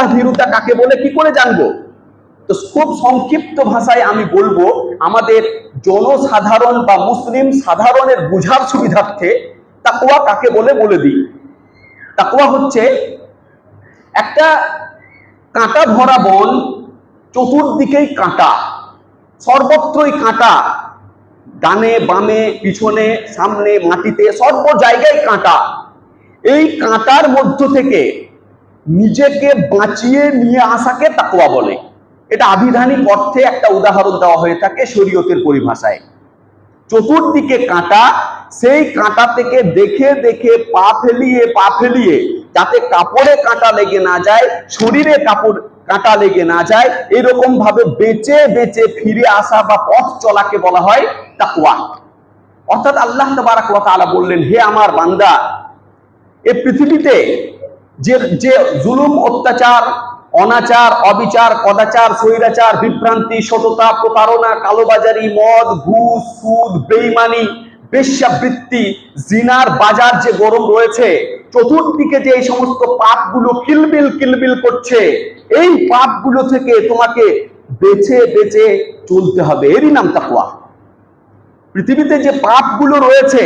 আল্লাহ ভীরুতা কাকে বলে, কি করে জানব? তো খুব সংক্ষিপ্ত ভাষায় আমি বলব, আমাদের জনসাধারণ বা মুসলিম সাধারণের বুঝার সুবিধার্থে তাকুয়া কাকে বলে বলে দিই। তাকুয়া হচ্ছে একটা কাঁটা ভরা বন, চতুর্দিকেই কাঁটা, সর্বত্রই কাঁটা, ডানে, বামে, পিছনে, সামনে, মাটিতে, সর্ব জায়গায় কাঁটা। এই কাঁটার মধ্য থেকে নিজেকে বাঁচিয়ে নিয়ে আসাকে তাকুয়া বলে। এটা আবিধানিক অর্থে একটা উদাহরণ দেওয়া হয়ে থাকে শরীয়তের পরিভাষায়। চতুর্দিকে কাঁটা, সেই কাঁটা থেকে দেখে দেখে পা ফেলিয়ে পা ফেলিয়ে, যাতে কাপড়ে কাঁটা লেগে না যায়, শরীরে কাপড় কাঁটা লেগে না যায়, এরকম ভাবে বেঁচে বেঁচে ফিরে আসা বা পথ চলাকে বলা হয় তাকুয়া অর্থাৎ আল্লাহ তাআলা বললেন, হে আমার বান্দা, এ পৃথিবীতে যে যে জুলুম, অত্যাচার, অনাচার, অবিচার কদাচার স্বৈরাচার, বিভ্রান্তি, সততা, প্রতারণা, কালোবাজারি, মদ, ঘুষ, সুদ, বেইমানি, বেশ্যাবৃত্তি, জিনার বাজার যে গরম রয়েছে, চতুর্দিকে যে এই সমস্ত পাপগুলো কিলবিল কিলবিল করছে, এই পাপগুলো থেকে তোমাকে বেছে বেছে চলতে হবে। এরই নাম তাকওয়া। পৃথিবীতে যে পাপগুলো রয়েছে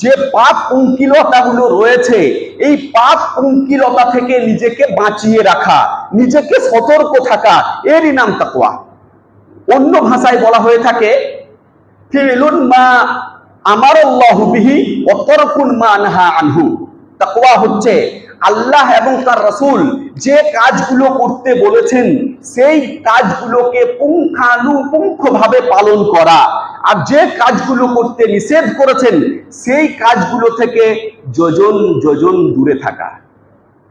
যে পাপ পঙ্কিলতাগুলো রয়েছে, এই পাপ অঙ্কিলতা থেকে নিজেকে বাঁচিয়ে রাখা, নিজেকে সতর্ক থাকা, এরই নাম তাকুয়া অন্য ভাষায় বলা হয়ে থাকে মা আমার বিহি অতর্কুন মা আনহা আনহু। তাকওয়া হচ্ছে আল্লাহ এবং তার রসুল যে কাজগুলো করতে বলেছেন, সেই কাজগুলোকে পুঙ্খানুপুঙ্খভাবে পালন করা। আর যে কাজগুলো করতে নিষেধ করেছেন, সেই কাজগুলো থেকে যোজন যোজন দূরে থাকা।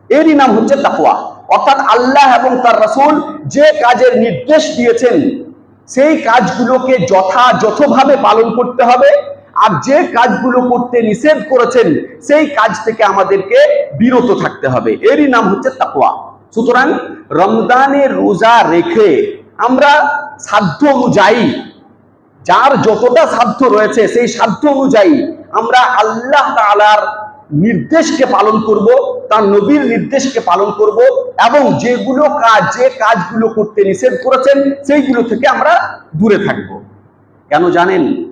এরই নাম হচ্ছে তাকওয়া। অর্থাৎ আল্লাহ এবং তার রসুল যে কাজের নির্দেশ দিয়েছেন, সেই কাজগুলোকে যথাযথভাবে পালন করতে হবে। আর যে কাজগুলো করতে নিষেধ করেছেন, সেই কাজ থেকে আমাদেরকে বিরত থাকতে হবে। এরই নাম হচ্ছে তাকওয়া। সুতরাং রমজানের রোজা রেখে আমরা সাধ্য অনুযায়ী, যার যতটা সাধ্য রয়েছে, সেই সাধ্য অনুযায়ী আমরা আল্লাহ তাআলার নির্দেশকে পালন করব, তার নবীর নির্দেশকে পালন করব এবং যেগুলো কাজ, যে কাজগুলো করতে নিষেধ করেছেন, সেইগুলো থেকে আমরা দূরে থাকব। কেন জানেন?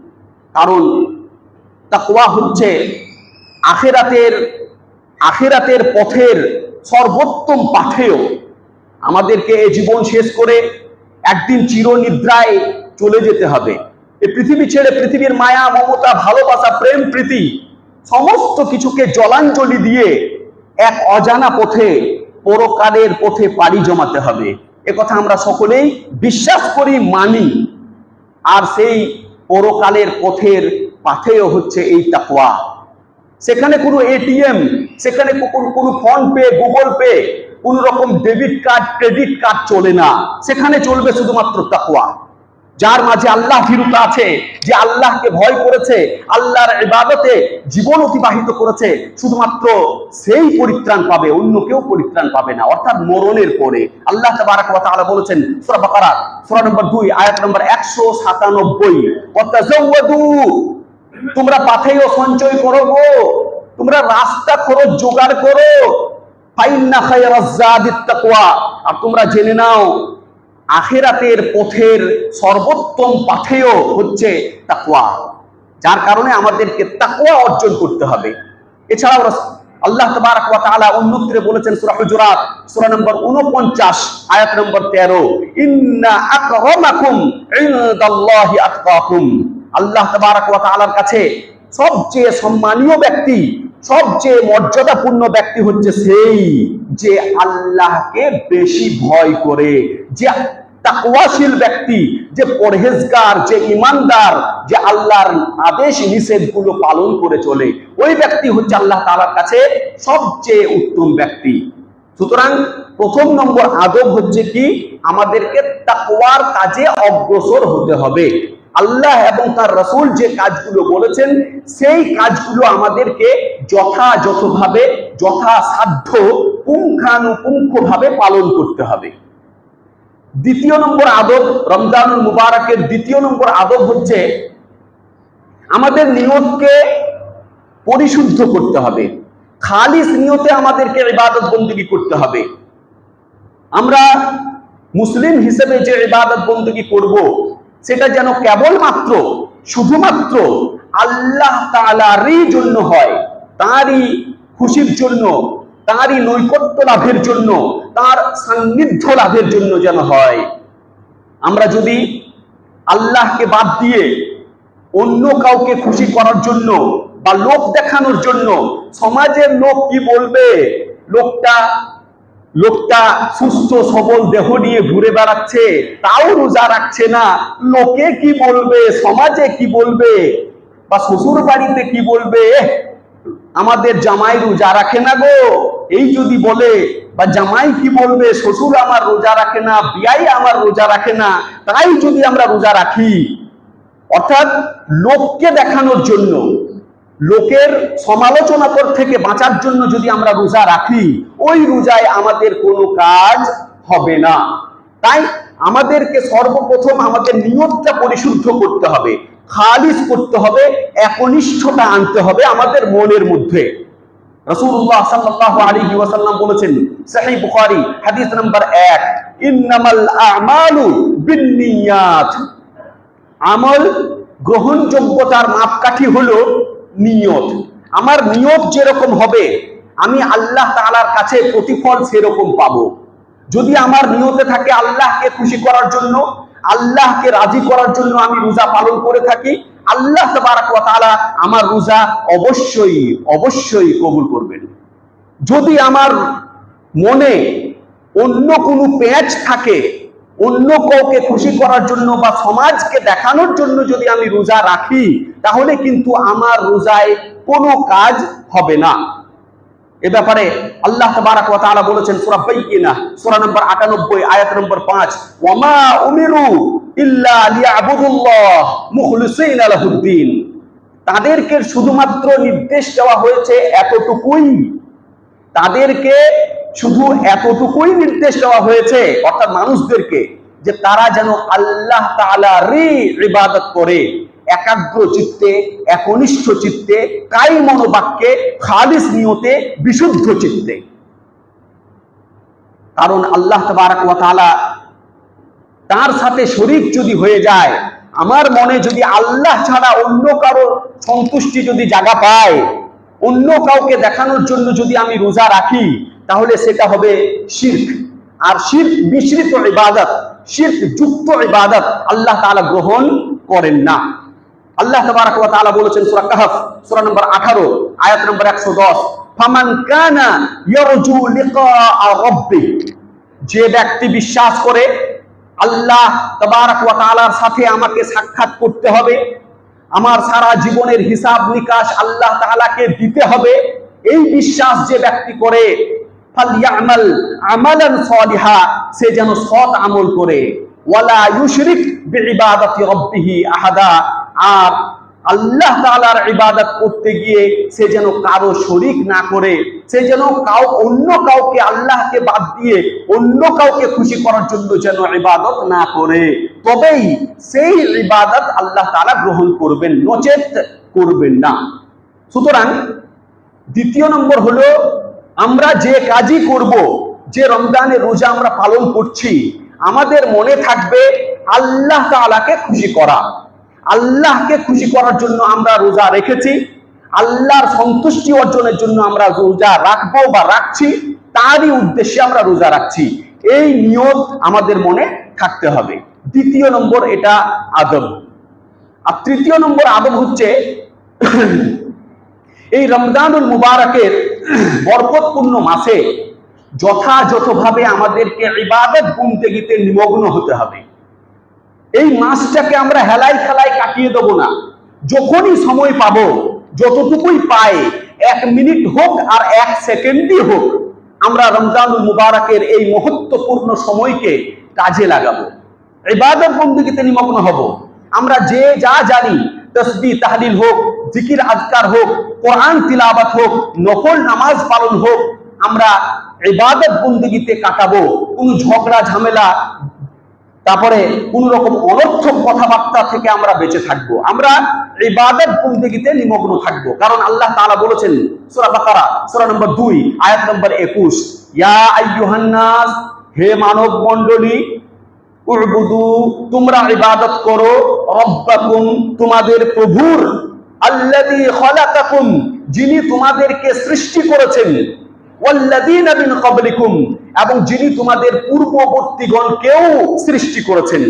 কারণ তাকওয়া হচ্ছে আখেরাতের আখেরাতের পথের সর্বোত্তম পাথেয়। আমাদেরকে এই জীবন শেষ করে একদিন চিরনিদ্রায় চলে যেতে হবে। এই পৃথিবী ছেড়ে পৃথিবীর মায়া, মমতা, ভালোবাসা, প্রেম, প্রীতি সমস্ত কিছুকে জলাঞ্জলি দিয়ে এক অজানা পথে, পরকালের পথে পাড়ি জমাতে হবে। কথা আমরা সকলেই বিশ্বাস করি, মানি। আর সেই পরকালের পথের পাথেয় হচ্ছে এই তাকওয়া। সেখানে কোনো এটিএম, সেখানে কোনো ফোন পে, গুগল পে, কোন রকম ডেবিট কার্ড, ক্রেডিট কার্ড চলে না। সেখানে চলবে শুধুমাত্র তাকওয়া। যার মাঝে আল্লাহ ভীরুতা আছে, যে আল্লাহকে ভয় করেছে, আল্লাহর ইবাদতে জীবন অতিবাহিত করেছে, শুধুমাত্র সেই পরিত্রাণ পাবে, অন্য কেউ পরিত্রাণ পাবে না। অর্থাৎ মরণের পরে আল্লাহ বলেছেন, সূরা বাকারা, সূরা নম্বর 2 আয়াত নম্বর 197 ওয়াতাজাওয়াদু তোমরা পাথেয় সঞ্চয় করো গো। তোমরা রাস্তা খরচ জোগাড় করো। আর তোমরা জেনে নাও, আখেরাতের পথের সর্বোত্তম পাথেয় হচ্ছে তাকওয়া। যার কারণে আমাদেরকে তাকওয়া অর্জন করতে হবে। এছাড়াও আল্লাহ ওয়া তাআলা বলেছেন সূরা সূরা নম্বর 49 আয়াত নম্বর 13 ইন্না আকরামাকুম ইনদাল্লাহি আল্লাহ তাআলার কাছে সবচেয়ে সম্মানীয় ব্যক্তি, সবচেয়ে মর্যাদাপূর্ণ ব্যক্তি হচ্ছে সেই যে আল্লাহকে বেশি ভয় করে, যে তাকওয়াশীল ব্যক্তি, যে পরহেজগার, যে ইমানদার যে আল্লাহর আদেশ নিষেধগুলো পালন করে চলে। ওই ব্যক্তি হচ্ছে আল্লাহ তালার কাছে সবচেয়ে উত্তম ব্যক্তি। সুতরাং প্রথম নম্বর আদব হচ্ছে কি? আমাদেরকে তাকওয়ার কাজে অগ্রসর হতে হবে। আল্লাহ এবং তার রসুল যে কাজগুলো বলেছেন, সেই কাজগুলো আমাদেরকে যথাযথভাবে, যথাসাধ্য পুঙ্খানুপুঙ্খভাবে পালন করতে হবে। দ্বিতীয় নম্বর আদব রমজানুল মুবারকের দ্বিতীয় নম্বর আদব হচ্ছে আমাদের নিয়তকে পরিশুদ্ধ করতে হবে। খালিস নিয়তে আমাদেরকে ইবাদত বন্দিগি করতে হবে। আমরা মুসলিম হিসেবে যে ইবাদত বন্দী করব সেটা যেন কেবলমাত্র, শুধুমাত্র আল্লাহ তালারই জন্য হয়, তারই খুশির জন্য, তারই নৈকট্য লাভের জন্য, তার সান্নিধ্য লাভের জন্য যেন হয়। আমরা যদি আল্লাহকে বাদ দিয়ে অন্য কাউকে খুশি করার জন্য বা লোক দেখানোর জন্য সমাজের লোক কি বলবে? লোকটা লোকটা সুস্থ, সবল দেহ নিয়ে ঘুরে বেড়াচ্ছে, তাও রোজা রাখছে না। লোকে কি বলবে? সমাজে কি বলবে? বা শ্বশুর বাড়িতে কি বলবে? আমাদের জামাই রোজা রাখে না গো। এই যদি বলে, বা জামাই কি বলবে? শ্বশুর আমার রোজা রাখে না, বিয়াই আমার রোজা রাখে না, তাই যদি আমরা রোজা রাখি। অর্থাৎ লোককে দেখানোর জন্য লোকের সমালোচনা কর থেকে বাঁচার জন্য যদি আমরা রোজা রাখি, ওই রোজায় আমাদের কোনো কাজ হবে না। তাই আমাদেরকে সর্বপ্রথম আমাদের নিয়তটা পরিশুদ্ধ করতে হবে, খালিস করতে হবে, একনিষ্ঠতা আনতে হবে আমাদের মনের মধ্যে। বলেছেন নাম্বার 1 ইন্নামাল আ'মালু আমল গ্রহণযোগ্যতার মাপকাঠি হলো নিয়ত। আমার নিয়ত যেরকম হবে, আমি আল্লাহ তাআলার কাছে প্রতিফল সেরকম পাব। যদি আমার নিয়তে থাকে আল্লাহকে খুশি করার জন্য, আল্লাহকে রাজি করার জন্য আমি রোজা পালন করে থাকি, আল্লাহ ওয়া আমার রোজা অবশ্যই অবশ্যই কবুল করবেন। যদি আমার মনে অন্য কোনো পেঁচ থাকে, অন্য কাউকে খুশি করার জন্য বা সমাজকে দেখানোর জন্য যদি আমি রোজা রাখি তাহলে কিন্তু আমার রোজায় কোনো কাজ হবে না। এ ব্যাপারে আল্লাহ তাবারাক ওয়া তাআলা বলেছেন, সূরা সূরা নম্বর 98 আয়াত নম্বর 5 ওয়ামা উমিরু লাহুদ্দিন। তাদেরকে শুধুমাত্র নির্দেশ দেওয়া হয়েছে এতটুকুই। তাদেরকে শুধু এতটুকুই নির্দেশ দেওয়া হয়েছে, অর্থাৎ মানুষদেরকে, যে তারা যেন আল্লাহ তাআলারই ইবাদত করে। একাগ্র চিত্তে, একনিষ্ঠ চিত্তে কাই মনোবাক্যে, খালিস নিয়তে, বিশুদ্ধ চিত্তে। কারণ আল্লাহ তাবারাক তাআলা তার সাথে শরীক যদি হয়ে যায়, আমার মনে যদি আল্লাহ ছাড়া অন্য কারও সন্তুষ্টি যদি জায়গা পায়, অন্য কাউকে দেখানোর জন্য যদি আমি রোজা রাখি, তাহলে সেটা হবে শির্ক। আর শির্ক মিশ্রিত ইবাদত, শির্ক যুক্ত ইবাদত আল্লাহ তাআলা গ্রহণ করেন না। আল্লাহ তাবারাক ওয়া তাআলা বলেছেন সূরা কাহফ, সূরা নম্বর 18 আয়াত নম্বর 110 ফামান কানা ইয়ারজু লিকা রাব্বি যে ব্যক্তি বিশ্বাস করে আল্লাহ তাবারাক ওয়া তাআলার সাথে আমাকে সাক্ষাৎ করতে হবে, আমার সারা জীবনের হিসাব নিকাশ আল্লাহ তাআলাকে দিতে হবে, এই বিশ্বাস যে ব্যক্তি করে ফালইয়ামাল আমালান সলিহা, সে যেন সৎ আমল করে। ওয়ালা ইউশরিক বিইবাদাতি রাব্বিহি আহাদা। আর আল্লাহ তাআলার ইবাদত করতে গিয়ে সে যেন কারও শরিক না করে, সে যেন কাউ অন্য কাউকে আল্লাহকে বাদ দিয়ে অন্য কাউকে খুশি করার জন্য যেন ইবাদত না করে। তবেই সেই ইবাদত আল্লাহ তাআলা গ্রহণ করবেন, নচেত করবেন না। সুতরাং দ্বিতীয় নম্বর হলো, আমরা যে কাজই করব, যে রমজানে রোজা আমরা পালন করছি, আমাদের মনে থাকবে আল্লাহ তাআলাকে খুশি করা। আল্লাহকে খুশি করার জন্য আমরা রোজা রেখেছি, আল্লাহর সন্তুষ্টি অর্জনের জন্য আমরা রোজা রাখব বা রাখছি, তারই উদ্দেশ্যে আমরা রোজা রাখছি। এই নিয়ত আমাদের মনে থাকতে হবে। দ্বিতীয় নম্বর এটা আদব। আর তৃতীয় নম্বর আদব হচ্ছে এই রমজানুল মুবারকের বরকতপূর্ণ মাসে যথাযথভাবে আমাদেরকে ইবাদত গুনতেগিতে নিমগ্ন হতে হবে। এই মাসটাকে আমরা হেলাই খেলাই কাটিয়ে দেবো না। যখনই সময় পাবো, যতটুকুই পাই, এক মিনিট হোক আর এক সেকেন্ডই হোক, আমরা রমজানুল মুবারকের এই মহত্বপূর্ণ সময়কে কাজে লাগাবো। ইবাদত বন্দীতে নিমগ্ন হব। আমরা যে যা জানি, তসবি, তাহলিল হোক, জিকির আজকার হোক, কোরআন তিলাবাত হোক নকল নামাজ পালন হোক, আমরা ইবাদত বন্দীতে কাটাবো। কোনো ঝগড়া, ঝামেলা তারপরে কোন রকম অনর্থক কথাবার্তা থেকে আমরা বেঁচে থাকব। আমরা এই ইবাদত বন্দেগীতে নিমগ্ন থাকব। কারণ আল্লাহ তাআলা বলেছেন, সূরা বাকারা, সূরা নম্বর 2 আয়াত নম্বর 21 ইয়া আইয়ুহান নাস হে মানব মণ্ডলী উবুদু, তোমরা ইবাদত করো, রব্বাকুম, তোমাদের প্রভুর, আল্লাযী খলাকাকুম, যিনি তোমাদেরকে সৃষ্টি করেছেন। এবং যিনি তোমাদের পূর্ববর্তীগণকেও সৃষ্টি করেছেন।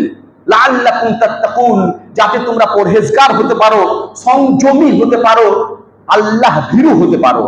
যাতে তোমরা পরহেজগার হতে পারো, সংযমী হতে পারো, আল্লাহ ভীরু হতে পারো।